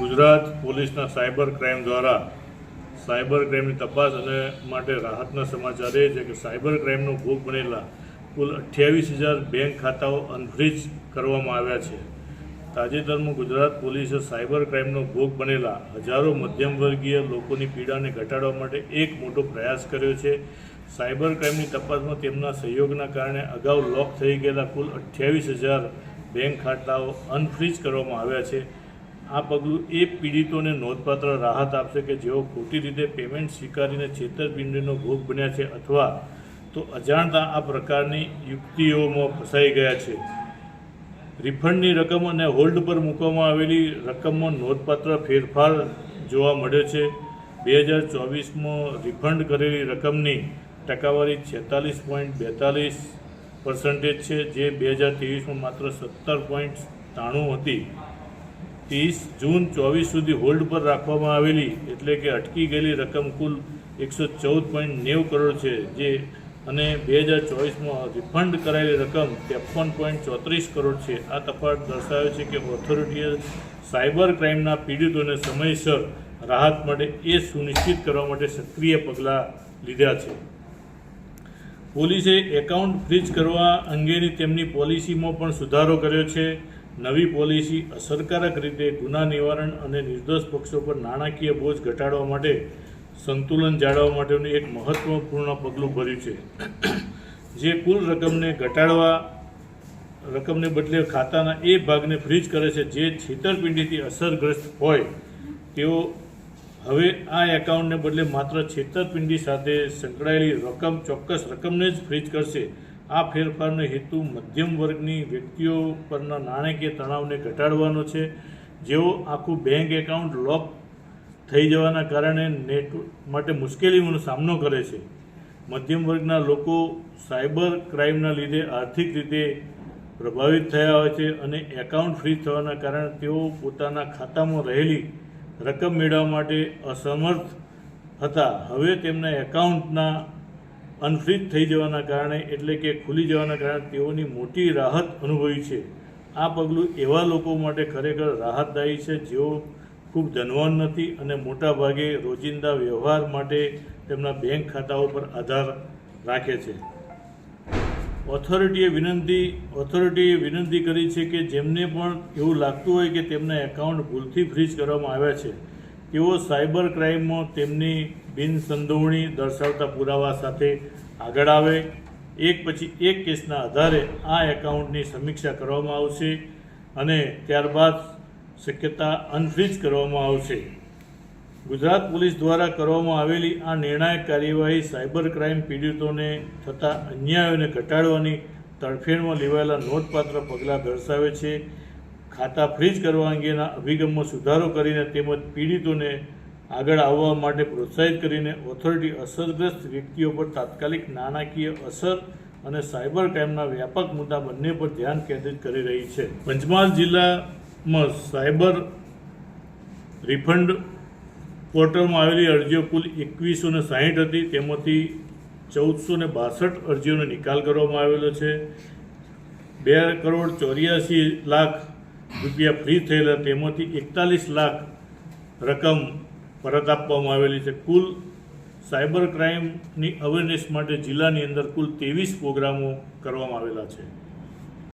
ગુજરાત પોલીસના cyber crime દ્વારા cyber ક્રાઇમની તપાસ અને માટે રાહતના સમાચાર એ છે કે સાયબર ક્રાઇમનો ભોગ બનેલા કુલ અઠ્યાવીસ હજાર બેંક ખાતાઓ અનફ્રીજ કરવામાં આવ્યા છે. તાજેતરમાં ગુજરાત પોલીસે સાયબર ક્રાઇમનો ભોગ બનેલા હજારો મધ્યમવર્ગીય લોકોની પીડાને ઘટાડવા માટે એક મોટો પ્રયાસ કર્યો છે. સાયબર ક્રાઇમની તપાસમાં તેમના સહયોગના કારણે અગાઉ લોક થઈ ગયેલા કુલ અઠ્યાવીસ હજાર બેંક ખાતાઓ અનફ્રીજ કરવામાં આવ્યા છે. આ પગલું એ પીડિતોને નોંધપાત્ર રાહત આપશે કે જેઓ ખોટી રીતે પેમેન્ટ સ્વીકારીને છેતરપિંડીનો ભોગ બન્યા છે અથવા તો અજાણતા આ પ્રકારની યુક્તિઓમાં ફસાઈ ગયા છે. રિફંડની રકમ અને હોલ્ડ પર મૂકવામાં આવેલી રકમમાં નોંધપાત્ર ફેરફાર જોવા મળ્યો છે. બે હજાર ચોવીસમાં રિફંડ કરેલી રકમની ટકાવારી છેતાલીસ પોઈન્ટ બેતાલીસ પર્સન્ટેજ છે, જે બે હજાર ત્રેવીસમાં માત્ર સત્તર પોઈન્ટ ત્રાણું હતી. ત્રીસ જૂન ચોવીસ સુધી હોલ્ડ પર રાખવામાં આવેલી, એટલે કે અટકી ગયેલી રકમ કુલ એકસો ચૌદ પોઈન્ટ નેવું કરોડ છે, જે અને બે હજાર ચોવીસમાં રિફંડ કરાયેલી રકમ ત્રેપન પોઈન્ટ ચોત્રીસ કરોડ છે. આ તફાવત દર્શાવે છે કે ઓથોરિટીએ સાયબર ક્રાઇમના પીડિતોને સમયસર રાહત માટે એ સુનિશ્ચિત કરવા માટે સક્રિય પગલાં લીધા છે. પોલીસે એકાઉન્ટ ફ્રીજ કરવા અંગેની તેમની પોલિસીમાં પણ સુધારો કર્યો છે. નવી પોલિસી અસરકારક રીતે ગુના નિવારણ અને નિર્દોષ પક્ષો પર નાણાકીય બોજ ઘટાડવા માટે સંતુલન જાળવવા માટેનું એક મહત્વપૂર્ણ પગલું ભર્યું છે. જે કુલ રકમને ઘટાડવા, રકમને બદલે ખાતાના એ ભાગને ફ્રીજ કરે છે, જે છેતરપિંડીથી અસરગ્રસ્ત હોય, તેઓ હવે આ એકાઉન્ટને બદલે માત્ર છેતરપિંડી સાથે સંકળાયેલી રકમ ચોક્કસ રકમને જ ફ્રીજ કરશે. આ ફેરફારનો હેતુ મધ્યમ વર્ગની વ્યક્તિઓ પરના નાણાકીય તણાવને ઘટાડવાનો છે. જેઓ આખું બેંક એકાઉન્ટ લોક થઈ જવાના કારણે નેટ માટે મુશ્કેલીઓનો સામનો કરે છે. મધ્યમ વર્ગના લોકો સાયબર ક્રાઇમના લીધે આર્થિક રીતે પ્રભાવિત થયા હોય છે અને એકાઉન્ટ ફ્રીઝ થવાના કારણે તેઓ પોતાના ખાતામાં રહેલી રકમ મેળવવા માટે અસમર્થ હતા. હવે તેમના એકાઉન્ટના અનફ્રીજ થઈ જવાના કારણે એટલે કે ખુલી જવાના કારણે તેઓની મોટી રાહત અનુભવી છે. આ પગલું એવા લોકો માટે ખરેખર રાહતદાયી છે જેઓ ખૂબ ધનવાન નથી અને મોટાભાગે રોજિંદા વ્યવહાર માટે તેમના બેંક ખાતાઓ પર આધાર રાખે છે. ઓથોરિટીએ વિનંતી ઓથોરિટીએ વિનંતી કરી છે કે જેમને પણ એવું લાગતું હોય કે તેમના એકાઉન્ટ ભૂલથી ફ્રીજ કરવામાં આવ્યા છે તેઓ સાયબર ક્રાઇમમાં તેમની બિનસંડોવણી દર્શાવતા પુરાવા સાથે આગળ આવે. એક પછી એક કેસના આધારે આ એકાઉન્ટની સમીક્ષા કરવામાં આવશે અને ત્યારબાદ શક્યતા અનફ્રીજ કરવામાં આવશે. ગુજરાત પોલીસ દ્વારા કરવામાં આવેલી આ નિર્ણાયક કાર્યવાહી સાયબર ક્રાઇમ પીડિતોને થતા અન્યાયોને ઘટાડવાની તરફેણમાં લેવાયેલા નોંધપાત્ર પગલાં દર્શાવે છે. ખાતા ફ્રીજ કરવા અંગેના અભિગમમાં સુધારો કરીને તેમજ પીડિતોને આગળ આવવા માટે પ્રોત્સાહિત કરીને ઓથોરિટી અસરગ્રસ્ત વ્યક્તિઓ પર તાત્કાલિક નાણાકીય અસર અને સાયબર ક્રાઇમના વ્યાપક મુદ્દા બંને પર ધ્યાન કેન્દ્રિત કરી રહી છે. પંચમહાલ જિલ્લામાં સાયબર રિફંડ પોર્ટલમાં આવેલી અરજીઓ કુલ એકવીસો ને સાહીઠ હતી. તેમાંથી ચૌદસો ને બાસઠ અરજીઓનો નિકાલ કરવામાં આવેલો છે. બે કરોડ ચોર્યાસી લાખ રૂપિયા ફ્રી થયેલા તેમાંથી એકતાલીસ લાખ રકમ પરત આપવામાં આવેલી છે. કુલ સાયબર ક્રાઇમની અવેરનેસ માટે જિલ્લાની અંદર કુલ ત્રેવીસ પ્રોગ્રામો કરવામાં આવેલા છે.